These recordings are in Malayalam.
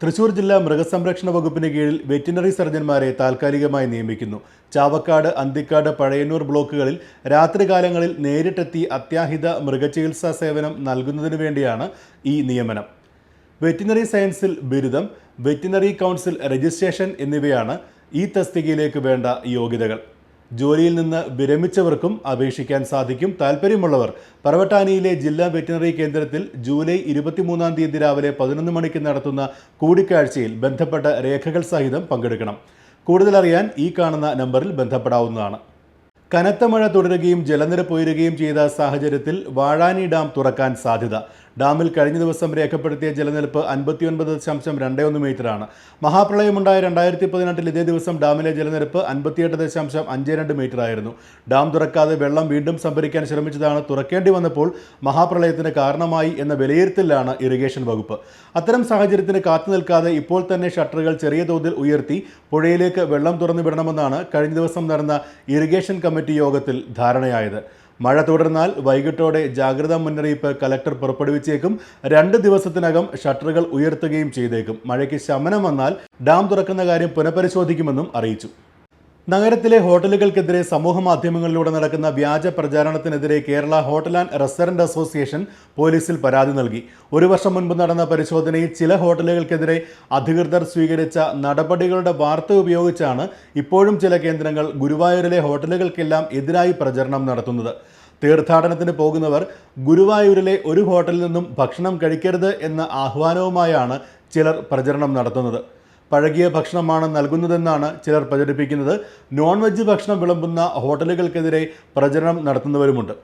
തൃശൂർ ജില്ലാ മൃഗസംരക്ഷണ വകുപ്പിന് കീഴിൽ വെറ്റിനറി സർജന്മാരെ താൽക്കാലികമായി നിയമിക്കുന്നു. ചാവക്കാട് അന്തിക്കാട് പഴയന്നൂർ ബ്ലോക്കുകളിൽ രാത്രികാലങ്ങളിൽ നേരിട്ടെത്തി അത്യാഹിത മൃഗചികിത്സാ സേവനം നൽകുന്നതിന് വേണ്ടിയാണ് ഈ നിയമനം. വെറ്റിനറി സയൻസിൽ ബിരുദം വെറ്റിനറി കൗൺസിൽ രജിസ്ട്രേഷൻ എന്നിവയാണ് ഈ തസ്തികയിലേക്ക് വേണ്ട യോഗ്യതകൾ. ജോലിയിൽ നിന്ന് വിരമിച്ചവർക്കും അപേക്ഷിക്കാൻ സാധിക്കും. താൽപ്പര്യമുള്ളവർ പറവട്ടാനിയിലെ ജില്ലാ വെറ്റിനറി കേന്ദ്രത്തിൽ ജൂലൈ ഇരുപത്തിമൂന്നാം തീയതി രാവിലെ പതിനൊന്ന് മണിക്ക് നടത്തുന്ന കൂടിക്കാഴ്ചയിൽ ബന്ധപ്പെട്ട രേഖകൾ സഹിതം പങ്കെടുക്കണം. കൂടുതലറിയാൻ ഈ കാണുന്ന നമ്പറിൽ ബന്ധപ്പെടാവുന്നതാണ്. കനത്ത മഴ തുടരുകയും ജലനിരപ്പ് ഉയരുകയും ചെയ്ത സാഹചര്യത്തിൽ വാഴാനി ഡാം തുറക്കാൻ സാധ്യത. ഡാമിൽ കഴിഞ്ഞ ദിവസം രേഖപ്പെടുത്തിയ ജലനിരപ്പ് അൻപത്തിയൊൻപത് ദശാംശം രണ്ട് ഒന്ന് മീറ്ററാണ് മഹാപ്രളയമുണ്ടായ രണ്ടായിരത്തി പതിനെട്ടിൽ ഇതേ ദിവസം ഡാമിലെ ജലനിരപ്പ് അൻപത്തിയെട്ട് ദശാംശം അഞ്ച് രണ്ട് മീറ്റർ ആയിരുന്നു. ഡാം തുറക്കാതെ വെള്ളം വീണ്ടും സംഭരിക്കാൻ ശ്രമിച്ചതാണ് തുറക്കേണ്ടി വന്നപ്പോൾ മഹാപ്രളയത്തിന് കാരണമായി എന്ന വിലയിരുത്തലിലാണ് ഇറിഗേഷൻ വകുപ്പ്. അത്തരം സാഹചര്യത്തിന് കാത്തു നിൽക്കാതെ ഇപ്പോൾ തന്നെ ഷട്ടറുകൾ ചെറിയ തോതിൽ ഉയർത്തി പുഴയിലേക്ക് വെള്ളം തുറന്നു വിടണമെന്നാണ് കഴിഞ്ഞ ദിവസം നടന്ന ഇറിഗേഷൻ കമ്മിറ്റി യോഗത്തിൽ ധാരണയായത്. മഴ തുടർന്നാൽ വൈകിട്ടോടെ ജാഗ്രതാ മുന്നറിയിപ്പ് കലക്ടർ പുറപ്പെടുവിച്ചേക്കും. രണ്ട് ദിവസത്തിനകം ഷട്ടറുകൾ ഉയർത്തുകയും ചെയ്തേക്കും. മഴയ്ക്ക് ശമനം വന്നാൽ ഡാം തുറക്കുന്ന കാര്യം പുനഃപരിശോധിക്കുമെന്നും അറിയിച്ചു. നഗരത്തിലെ ഹോട്ടലുകൾക്കെതിരെ സമൂഹ മാധ്യമങ്ങളിലൂടെ നടക്കുന്ന വ്യാജ പ്രചാരണത്തിനെതിരെ Kerala hotel and restaurant association പോലീസിൽ പരാതി നൽകി. ഒരു വർഷം മുൻപ് നടന്ന പരിശോധനയിൽ ചില ഹോട്ടലുകൾക്കെതിരെ അധികൃതർ സ്വീകരിച്ച നടപടികളുടെ വാർത്ത ഉപയോഗിച്ചാണ് ഇപ്പോഴും ചില കേന്ദ്രങ്ങൾ ഗുരുവായൂരിലെ ഹോട്ടലുകൾക്കെല്ലാം എതിരായി പ്രചരണം നടത്തുന്നത്. തീർത്ഥാടനത്തിന് പോകുന്നവർ ഗുരുവായൂരിലെ ഒരു ഹോട്ടലിൽ നിന്നും ഭക്ഷണം കഴിക്കരുത് എന്ന ആഹ്വാനവുമായാണ് ചിലർ പ്രചരണം നടത്തുന്നത്. പഴകിയ ഭക്ഷണമാണ് നൽകുന്നതെന്നാണ് ചിലർ പ്രചരിപ്പിക്കുന്നത്. നോൺ വെജ് ഭക്ഷണം വിളമ്പുന്ന ഹോട്ടലുകൾക്കെതിരെ പ്രചരണം നടത്തുന്നവരുമുണ്ട്.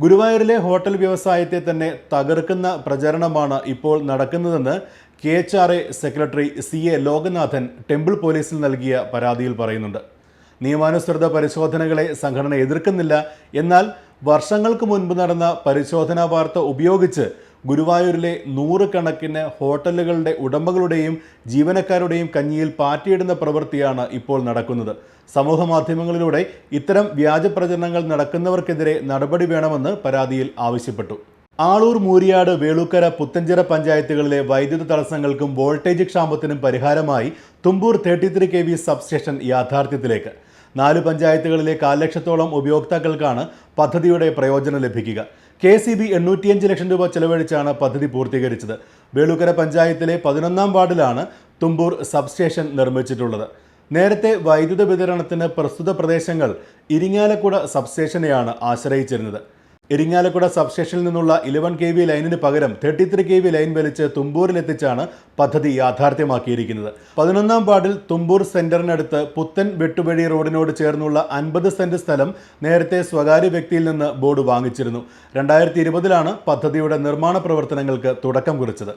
ഗുരുവായൂരിലെ ഹോട്ടൽ വ്യവസായത്തെ തന്നെ തകർക്കുന്ന പ്രചരണമാണ് ഇപ്പോൾ നടക്കുന്നതെന്ന് K H R A secretary C A Lokanathan temple പോലീസിൽ നൽകിയ പരാതിയിൽ പറയുന്നുണ്ട്. നിയമാനുസൃത പരിശോധനകളെ സംഘടന എതിർക്കുന്നില്ല. എന്നാൽ വർഷങ്ങൾക്ക് മുൻപ് നടന്ന പരിശോധനാ വാർത്ത ഉപയോഗിച്ച് ഗുരുവായൂരിലെ നൂറുകണക്കിന് ഹോട്ടലുകളുടെ ഉടമകളുടെയും ജീവനക്കാരുടെയും കഞ്ഞിയിൽ പാറ്റിയിടുന്ന പ്രവൃത്തിയാണ് ഇപ്പോൾ നടക്കുന്നത്. സമൂഹ മാധ്യമങ്ങളിലൂടെ ഇത്തരം വ്യാജ പ്രചരണങ്ങൾ നടക്കുന്നവർക്കെതിരെ നടപടി വേണമെന്ന് പരാതിയിൽ ആവശ്യപ്പെട്ടു. ആളൂർ മൂരിയാട് വേളൂക്കര പുത്തഞ്ചിറ പഞ്ചായത്തുകളിലെ വൈദ്യുത തടസ്സങ്ങൾക്കും വോൾട്ടേജ് ക്ഷാമത്തിനും പരിഹാരമായി Thumbur thirty three K V substation യാഥാർത്ഥ്യത്തിലേക്ക്. നാല് പഞ്ചായത്തുകളിലെ കാൽ ലക്ഷത്തോളം ഉപയോക്താക്കൾക്കാണ് പദ്ധതിയുടെ പ്രയോജനം ലഭിക്കുക. കെ സി ബി എണ്ണൂറ്റിയഞ്ച് ലക്ഷം രൂപ ചെലവഴിച്ചാണ് പദ്ധതി പൂർത്തീകരിച്ചത്. വേളൂക്കര പഞ്ചായത്തിലെ പതിനൊന്നാം വാർഡിലാണ് തുമ്പൂർ സബ്സ്റ്റേഷൻ നിർമ്മിച്ചിട്ടുള്ളത്. നേരത്തെ വൈദ്യുത വിതരണത്തിന് പ്രസ്തുത പ്രദേശങ്ങൾ ഇരിങ്ങാലക്കുട സബ്സ്റ്റേഷനെയാണ് ആശ്രയിച്ചിരുന്നത്. ഇരിങ്ങാലക്കുട സബ്സ്റ്റേഷനിൽ നിന്നുള്ള ഇലവൻ കെ വി ലൈനിന് പകരം thirty three K V line വലിച്ച് തുമ്പൂരിലെത്തിച്ചാണ് പദ്ധതി യാഥാർത്ഥ്യമാക്കിയിരിക്കുന്നത്. പതിനൊന്നാം വാർഡിൽ തുമ്പൂർ സെന്ററിനടുത്ത് പുത്തൻ വെട്ടുവഴി റോഡിനോട് ചേർന്നുള്ള അൻപത് സെന്റ് സ്ഥലം നേരത്തെ സ്വകാര്യ വ്യക്തിയിൽ നിന്ന് ബോർഡ് വാങ്ങിച്ചിരുന്നു. രണ്ടായിരത്തി ഇരുപതിലാണ് പദ്ധതിയുടെ നിർമ്മാണ പ്രവർത്തനങ്ങൾക്ക് തുടക്കം കുറിച്ചത്.